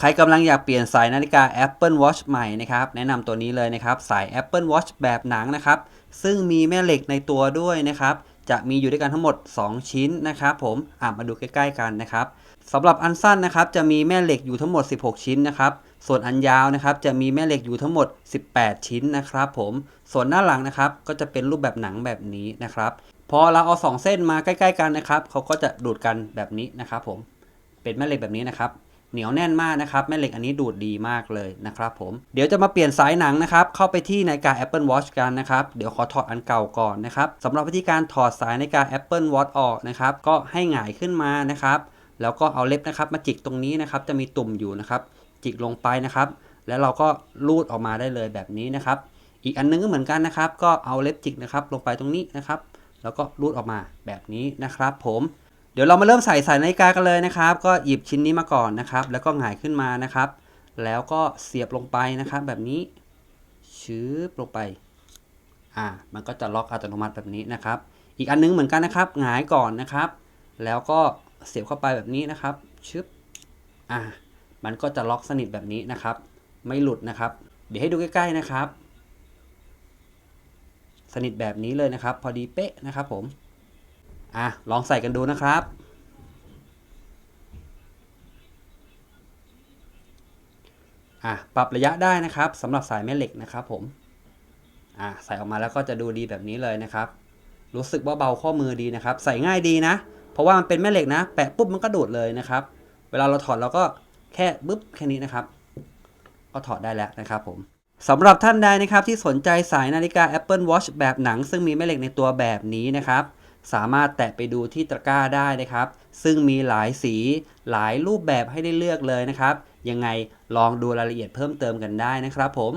ใครกำลังอยากเปลี่ยนสายนาฬิกา Apple Watch ใหม่นะครับ แนะนำตัวนี้เลยนะครับ สาย Apple Watch แบบหนังนะครับ ซึ่งมีแม่เหล็กในตัวด้วยนะครับ จะมีอยู่ด้วยกันทั้งหมด 2 ชิ้นนะครับ ผมอะมาดูใกล้ ๆ กันนะครับสำหรับอันสั้นนะครับ จะมีแม่เหล็กอยู่ทั้งหมด 16 ชิ้นนะครับ ส่วนอันยาวนะครับ จะมีแม่เหล็กอยู่ทั้งหมด 18 ชิ้นนะครับ ผม ส่วนหน้าหลังนะครับ ก็จะเป็นรูปแบบหนังแบบนี้นะครับ พอเราเอา 2 เส้นมาใกล้ ๆ กันนะครับ เขาก็จะดูดกันแบบนี้นะครับ ผม เป็นแม่เหล็กแบบนี้นะครับ เหนียวแน่นมากนะครับ แม่เหล็กอันนี้ดูดดีมากเลยนะครับผม เดี๋ยวจะมาเปลี่ยนสายหนังนะครับ เข้าไปที่นาฬิกา Apple Watch กันนะครับ เดี๋ยวขอถอดอันเก่าก่อนนะครับสำหรับวิธีการถอดสายนาฬิกา Apple Watch ออกนะครับ ก็ให้หงายขึ้นมานะครับ แล้วก็เอาเล็บนะครับ มาจิกตรงนี้นะครับ จะมีตุ่มอยู่นะครับ จิกลงไปนะครับ แล้วเราก็ลูดออกมาได้เลยแบบนี้นะครับ อีกอันนึงก็เหมือนกันนะครับ ก็เอาเล็บจิกนะครับ ลงไปตรงนี้นะครับ แล้วก็รูดออกมาแบบนี้นะครับ ผม ดี๋ยวเรามาเริ่มใส่สายนาฬิกากันเลยนะครับ ก็หยิบชิ้นนี้มาก่อนนะครับ แล้วก็หงายขึ้นมานะครับ แล้วก็เสียบลงไปนะครับ แบบนี้ชืบลงไปอ่ามันก็จะล็อกอัตโนมัติแบบนี้นะครับ อีกอันนึงเหมือนกันนะครับหงายก่อนนะครับ แล้วก็เสียบเข้าไปแบบนี้นะครับชึบอ่ามันก็จะล็อกสนิทแบบนี้นะครับ ไม่หลุดนะครับ เดี๋ยวให้ดูใกล้ๆนะครับ สนิทแบบนี้เลยนะครับ พอดีเป๊ะนะครับผม อะ ลองใส่กันดูนะครับ อะ ปรับระยะได้นะครับสำหรับสายแม่เหล็กนะครับผม อะ ใส่ออกมาแล้วก็จะดูดีแบบนี้เลยนะครับ รู้สึกว่าเบาข้อมือดีนะครับ ใส่ง่ายดีนะ เพราะว่ามันเป็นแม่เหล็กนะ แปะปุ๊บมันก็ดูดเลยนะครับ เวลาเราถอดเราก็แค่ปึ๊บแค่นี้นะครับ ก็ถอดได้แล้วนะครับผมสำหรับท่านใดนะครับที่สนใจสายนาฬิกา Apple Watch แบบหนัง ซึ่งมีแม่เหล็กในตัวแบบนี้นะครับ สามารถแตะไปดูที่ตะกร้าได้นะครับ ซึ่งมีหลายสีหลายรูปแบบให้ได้เลือกเลยนะครับ ยังไงลองดูรายละเอียดเพิ่มเติมกันได้นะครับผม